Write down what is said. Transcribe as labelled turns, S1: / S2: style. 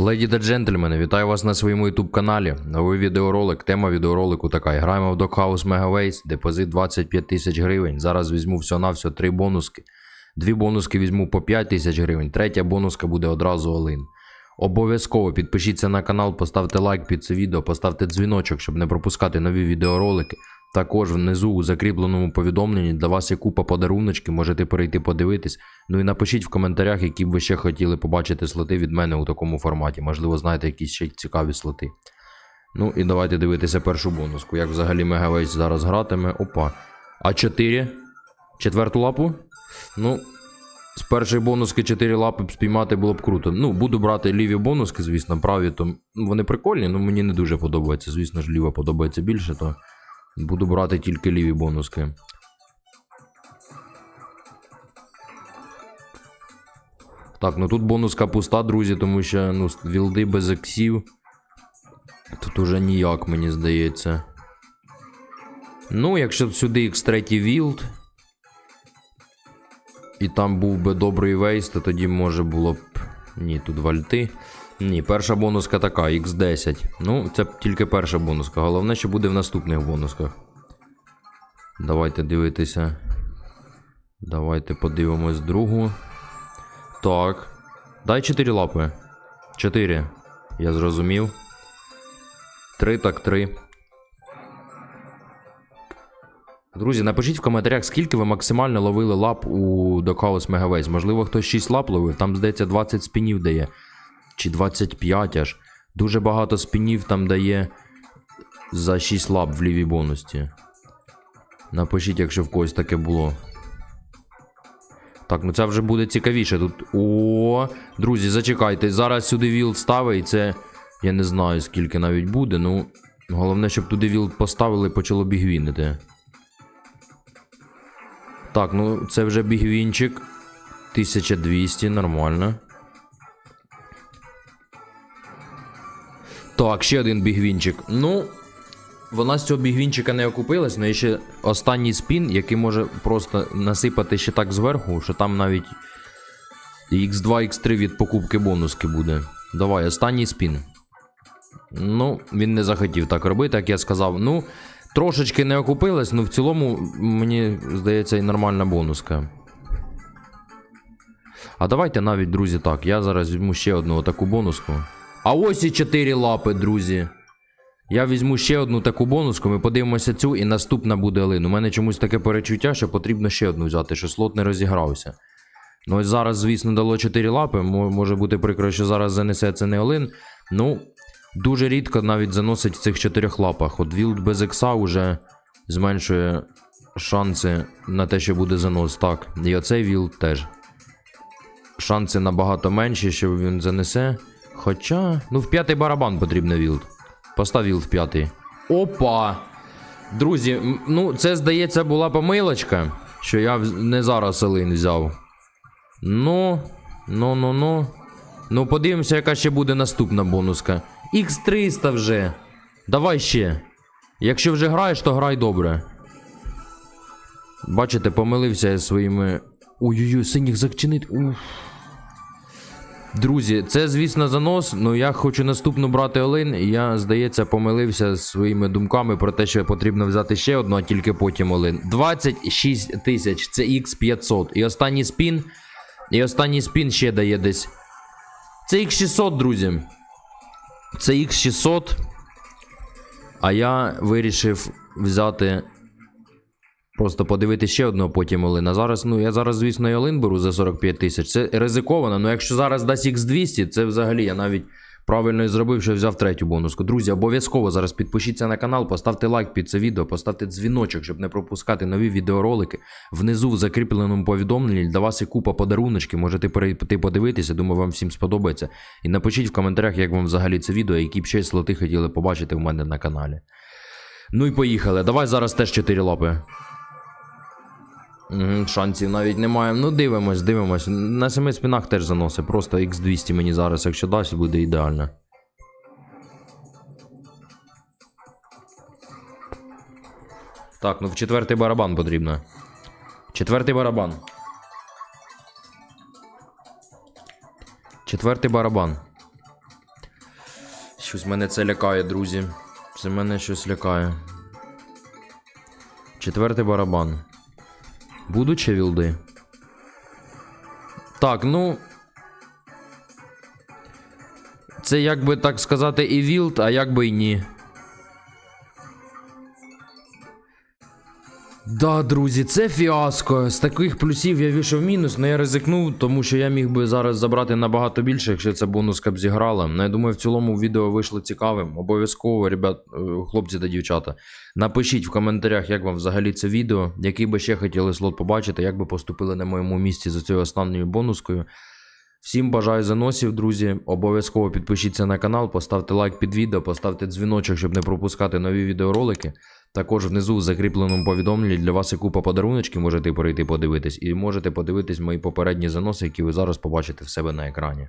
S1: Леді та джентльмени, вітаю вас на своєму YouTube каналі. Новий відеоролик. Тема відеоролику така. Граємо в Doghouse Megaways, депозит 25 тисяч гривень. Зараз візьму всього-навсього три бонуски. Дві бонуски візьму по 5 тисяч гривень, третя бонуска буде одразу олин. Обов'язково підпишіться на канал, поставте лайк під це відео, поставте дзвіночок, щоб не пропускати нові відеоролики. Також внизу у закріпленому повідомленні для вас є купа подаруночки, можете перейти подивитись. Ну і напишіть в коментарях, які б ви ще хотіли побачити слоти від мене у такому форматі. Можливо, знаєте якісь ще цікаві слоти. Ну і давайте дивитися першу бонуску. Як взагалі Мегавейс зараз гратиме. Опа. А 4? Четверту лапу? Ну, з першої бонуски 4 лапи б спіймати було б круто. Ну, буду брати ліві бонуски, звісно, праві, то ну, вони прикольні, але мені не дуже подобається. Звісно ж, ліва подобається більше, то буду брати тільки ліві бонуски. Так, ну тут бонуска пуста, друзі, тому що ну, вілди без ексів. Тут уже ніяк, мені здається. Ну, якщо сюди X3 вілд. І там був би добрий вейс, то тоді може було б. Ні, тут вальти. Ні, перша бонуска така, X10. Ну, це тільки перша бонуска. Головне, що буде в наступних бонусках. Давайте дивитися. Давайте подивимось другу. Так. Дай 4 лапи. 4. Я зрозумів. 3 так 3. Друзі, напишіть в коментарях, скільки ви максимально ловили лап у Doghouse Megaways. Можливо, хтось 6 лап ловив, там, здається, 20 спінів дає. Чи 25 аж. Дуже багато спінів там дає за 6 лап в лівій бонусті. Напишіть, якщо в когось таке було. Так, ну це вже буде цікавіше. Тут. О, друзі, зачекайте. Зараз сюди вілд ставить, і це. Я не знаю, скільки навіть буде. Ну, головне, щоб туди вілд поставили і почало бігвінити. Так, ну це вже бігвінчик. 1200, нормально. Так, ще один бігвінчик. Ну, вона з цього бігвінчика не окупилась, але ще останній спін, який може просто насипати ще так зверху, що там навіть X2, X3 від покупки бонуски буде. Давай, останній спін. Ну, він не захотів так робити, як я сказав. Ну, трошечки не окупилась, але в цілому, мені здається, і нормальна бонуска. А давайте навіть, друзі, так. Я зараз візьму ще одну таку бонуску. А ось і 4 лапи, друзі. Я візьму ще одну таку бонуску, ми подивимося цю, і наступна буде Олин. У мене чомусь таке перечуття, що потрібно ще одну взяти, що слот не розігрався. Ну ось зараз, звісно, дало 4 лапи. Може бути прикро, що зараз занесе це не Олин. Ну, дуже рідко навіть заносить в цих 4 лапах. От Вілд без екса вже зменшує шанси на те, що буде занос. Так, і оцей Вілд теж. Шанси набагато менші, що він занесе. Хоча, ну, в п'ятий барабан потрібно Вілд. Постав Вілд в п'ятий. Опа! Друзі, ну це здається була помилочка, що я не зараз Елин взяв. Ну, ну, ну, ну. Ну, подивимося, яка ще буде наступна бонуска. Х300 вже. Давай ще. Якщо вже граєш, то грай добре. Бачите, помилився я своїми. Ой-ой-ой, синіх зачинить. Уф. Друзі, це, звісно, занос, але я хочу наступну брати Олин, я, здається, помилився своїми думками про те, що потрібно взяти ще одну, а тільки потім Олин. 26 тисяч, це X500. І останній спін. І останній спін ще дає десь. Це X600, друзі. Це X600. А я вирішив взяти. Просто подивити ще одного потім Олин. А зараз, ну я зараз, звісно, і Олин беру за 45 тисяч. Це ризиковано. Ну якщо зараз дасть X200, це взагалі я навіть правильно і зробив, що взяв третю бонуску. Друзі, обов'язково зараз підпишіться на канал, поставте лайк під це відео, поставте дзвіночок, щоб не пропускати нові відеоролики. Внизу в закріпленому повідомленні для вас є купа подаруночки. Можете перейти подивитися. Думаю, вам всім сподобається. І напишіть в коментарях, як вам взагалі це відео, які б ще слоти хотіли побачити в мене на каналі. Ну і поїхали. Давай зараз теж 4 лапи. Шансів навіть немає. Ну, дивимось, дивимось. На семи спінах теж заносить. Просто X200 мені зараз, якщо дасть, буде ідеально. Так, ну в четвертий барабан потрібно. Четвертий барабан. Четвертий барабан. Щось мене це лякає, друзі. Це мене щось лякає. Четвертий барабан. Будуть ще вілди? Так, ну. Це як би так сказати і вілд, а як би й ні. Да, друзі, це фіаско. З таких плюсів я вийшов мінус, але я ризикнув, тому що я міг би зараз забрати набагато більше, якщо ця бонуска б зіграла. Ну, я думаю, в цілому відео вийшло цікавим. Обов'язково, ребят, е, хлопці та дівчата. Напишіть в коментарях, як вам взагалі це відео, який би ще хотіли слот побачити, як би поступили на моєму місці за цією останньою бонускою. Всім бажаю заносів, друзі. Обов'язково підпишіться на канал, поставте лайк під відео, поставте дзвіночок, щоб не пропускати нові відеоролики. Також внизу в закріпленому повідомленні для вас є купа подаруночків, можете перейти подивитись, і можете подивитись мої попередні заноси, які ви зараз побачите в себе на екрані.